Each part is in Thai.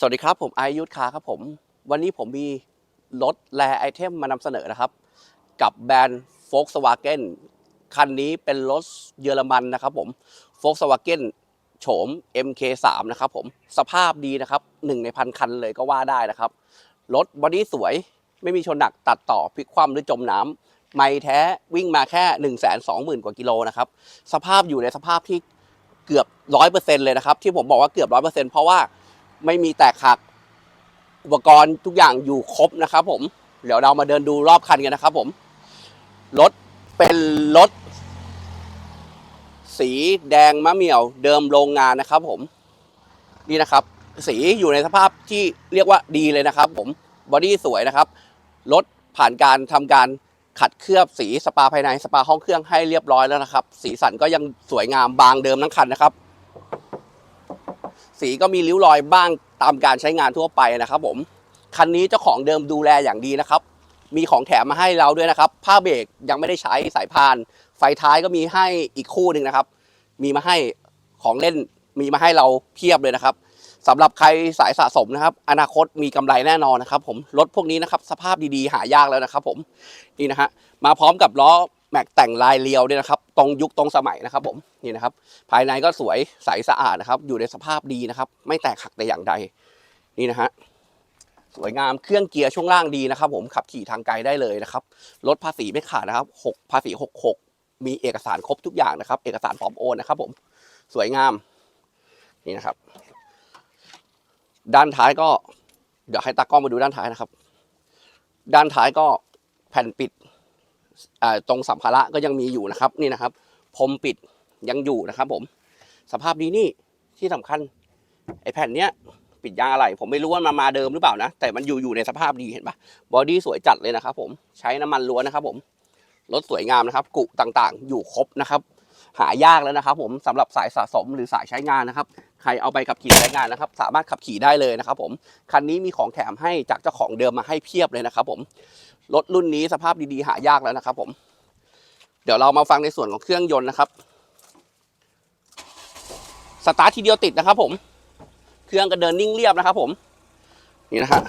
สวัสดีครับ ผมอายุทธคาครับผม วันนี้ผมมีรถแรไอเทมมานำเสนอนะครับ กับแบรนด์ Volkswagen คันนี้เป็นรถเยอรมันนะครับผม Volkswagen โฉม MK3 นะครับผม สภาพดีนะครับหนึ่งในพันคันเลยก็ว่าได้นะครับ รถบอดี้สวยไม่มีชนหนักตัดต่อพลิกคว่ำหรือจมน้ำไม่แท้วิ่งมาแค่ 1 2 0 0 0 0 กว่ากิโลนะครับ สภาพอยู่ในสภาพที่เกือบร้อยเปอร์เซ็นเลยนะครับ ที่ผมบอกว่าเกือบร้อยเปอร์เซ็นเพราะว่า ไม่มีแตกหัก อุปกรณ์ทุกอย่างอยู่ครบนะครับผม เดี๋ยวเรามาเดินดูรอบคันกันนะครับผม รถเป็นรถ สีแดงมะเหมี่ยวเดิมโรงงานนะครับผม นี่นะครับ สีอยู่ในสภาพที่เรียกว่าดีเลยนะครับผม บอดี้สวยนะครับ รถผ่านการทำการขัดเคลือบสีสปาภายในสปาห้องเครื่องให้เรียบร้อยแล้วนะครับ สีสันก็ยังสวยงามบางเดิมทั้งคันนะครับ สีก็มีริ้วรอยบ้างตามการใช้งานทั่วไปนะครับผม คันนี้เจ้าของเดิมดูแลอย่างดีนะครับ มีของแถมมาให้เราด้วยนะครับ ผ้าเบรกยังไม่ได้ใช้สายพาน ไฟท้ายก็มีให้อีกคู่หนึ่งนะครับ มีมาให้ของเล่นมีมาให้เราเพียบเลยนะครับสำหรับใครสายสะสมนะครับ อนาคตมีกำไรแน่นอนนะครับ ผมรถพวกนี้นะครับ สภาพดีๆ หายากแล้วนะครับ ผมนี่นะฮะมาพร้อมกับล้อแม็กแต่งลายเรียวด้วยนะครับ ตรงยุคตรงสมัยนะครับผมนี่นะครับ ภายในก็สวยใสสะอาดนะครับ อยู่ในสภาพดีนะครับ ไม่แตกหักแต่อย่างใดนี่นะฮะสวยงามเครื่องเกียร์ช่วงล่างดีนะครับผมขับขี่ทางไกลได้เลยนะครับรถภาษีไม่ขาดนะครับหกภาษีหกหกมีเอกสารครบทุกอย่างนะครับ เอกสารพร้อมโอนนะครับ ผมสวยงามนี่นะครับ ด้านท้ายก็ เดี๋ยวให้ตากล้องมาดูด้านท้ายนะครับ ด้านท้ายก็แผ่นปิด ตรงสัมภาระก็ยังมีอยู่นะครับนี่นะครับพรมปิดยังอยู่นะครับ ผม สภาพดีนี่ที่สำคัญไอ้แผ่นเนี้ยปิดยางอะไร ผมไม่รู้ว่ามันมาเดิมหรือเปล่านะ แต่มันอยู่อยู่ในสภาพดีเห็นปะบอดี้สวยจัดเลยนะครับ ผมใช้น้ำมันล้วนนะครับ ผมรถสวยงามนะครับ กุต่างๆ อยู่ครบนะครับ หายากแล้วนะครับ ผมสำหรับสายสะสมหรือสายใช้งานนะครับ ใครเอาไปขับขี่ใช้งานนะครับ สามารถขับขี่ได้เลยนะครับ ผมคันนี้มีของแถมให้จากเจ้าของเดิมมาให้เพียบเลยนะครับ ผม รถรุ่นนี้สภาพดีๆหายากแล้วนะครับ ผม เดี๋ยวเรามาฟังในส่วนของเครื่องยนต์นะครับสตาร์ททีเดียวติดนะครับ ผม เครื่องก็เดินนิ่งเรียบนะครับ ผม นี่นะฮะ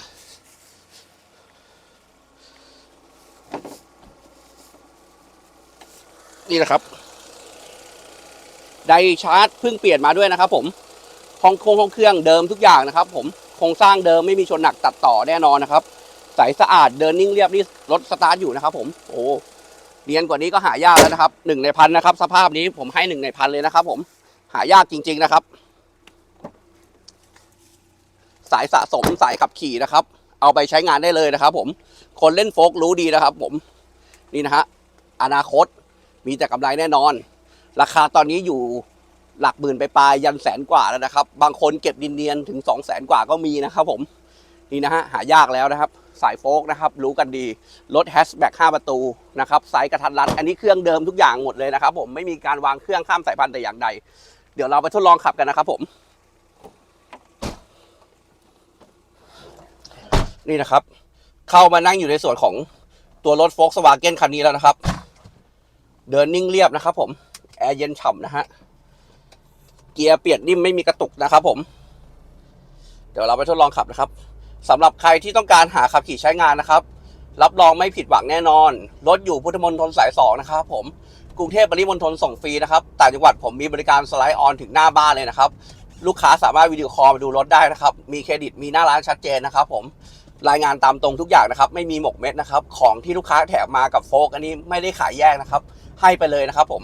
นี่นะครับ ไดชาร์จเพิ่งเปลี่ยนมาด้วยนะครับผมห้องโครงห้องเครื่องเดิมทุกอย่างนะครับ ผม โครงสร้างเดิมไม่มีชนหนักตัดต่อแน่นอนนะครับ ใสสะอาดเดินนิ่งเรียบนี่รถสตาร์ทอยู่นะครับ ผมโอ้เรียนกว่านี้ก็หายากแล้วนะครับหนึ่งในพันนะครับ สภาพนี้ผมให้หนึ่งในพันเลยนะครับ ผมหายากจริง ๆนะครับ สายสะสมสายขับขี่นะครับ เอาไปใช้งานได้เลยนะครับ ผมคนเล่นโฟกรู้ดีนะครับ ผมนี่นะฮะอนาคตมีแต่กำไรแน่นอน ราคาตอนนี้อยู่หลักหมื่นไปปลายยันแสนกว่าแล้วนะครับ บางคนเก็บดินเนียนถึง2 0 0แสนกว่าก็มีนะครับผม นี่นะฮะหายากแล้วนะครับสายโฟกนะครับรู้กันดี รถแฮชแบ็ก5ประตูนะครับไซส์กระทัดรัด อันนี้เครื่องเดิมทุกอย่างหมดเลยนะครับผมไม่มีการวางเครื่องข้ามสายพันธุ์แต่อย่างใด เดี๋ยวเราไปทดลองขับกันนะครับผมนี่นะครับ เข้ามานั่งอยู่ในส่วนของตัวรถโฟล์กสวาเกนคันนี้แล้วนะครับ เดินนิ่งเรียบนะครับผม แอร์เย็นฉ่ำนะฮะ เกียร์เปลี่ยนนิ่มไม่มีกระตุกนะครับผม เดี๋ยวเราไปทดลองขับนะครับ สำหรับใครที่ต้องการหาขับขี่ใช้งานนะครับ รับรองไม่ผิดหวังแน่นอน รถอยู่พุทธมณฑลสายสองนะครับผมกรุงเทพปริมณฑลส่งฟรีนะครับต่างจังหวัดผมมีบริการสไลด์ออนถึงหน้าบ้านเลยนะครับ ลูกค้าสามารถวิดีโอคอลมาดูรถได้นะครับ มีเครดิตมีหน้าร้านชัดเจนนะครับ ผมรายงานตามตรงทุกอย่างนะครับ ไม่มีหมกเม็ดนะครับ ของที่ลูกค้าแถมมากับโฟกอันนี้ไม่ได้ขายแยกนะครับ ให้ไปเลยนะครับ ผม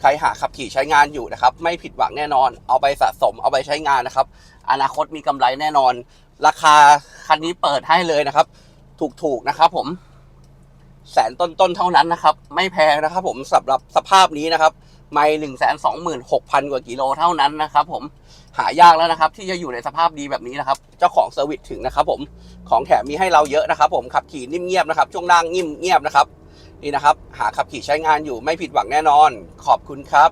ใครหาขับขี่ใช้งานอยู่นะครับ ไม่ผิดหวังแน่นอน เอาไปสะสมเอาไปใช้งานนะครับ อนาคตมีกำไรแน่นอน ราคาคันนี้เปิดให้เลยนะครับ ถูกๆนะครับ ผมแสนต้นๆเท่านั้นนะครับ ไม่แพงนะครับ ผมสำหรับสภาพนี้นะครับ ไม่หนึ่งแสนสองหมื่นหกพันกว่ากิโลเท่านั้นนะครับ ผมหายากแล้วนะครับ ที่จะอยู่ในสภาพดีแบบนี้นะครับ เจ้าของเซอร์วิสถึงนะครับ ผมของแถมมีให้เราเยอะนะครับ ผมขับขี่นิ่มเงียบนะครับช่วงล่างนิ่มเงียบนะครับ นี่นะครับ หาขับขี่ใช้งานอยู่ไม่ผิดหวังแน่นอน ขอบคุณครับ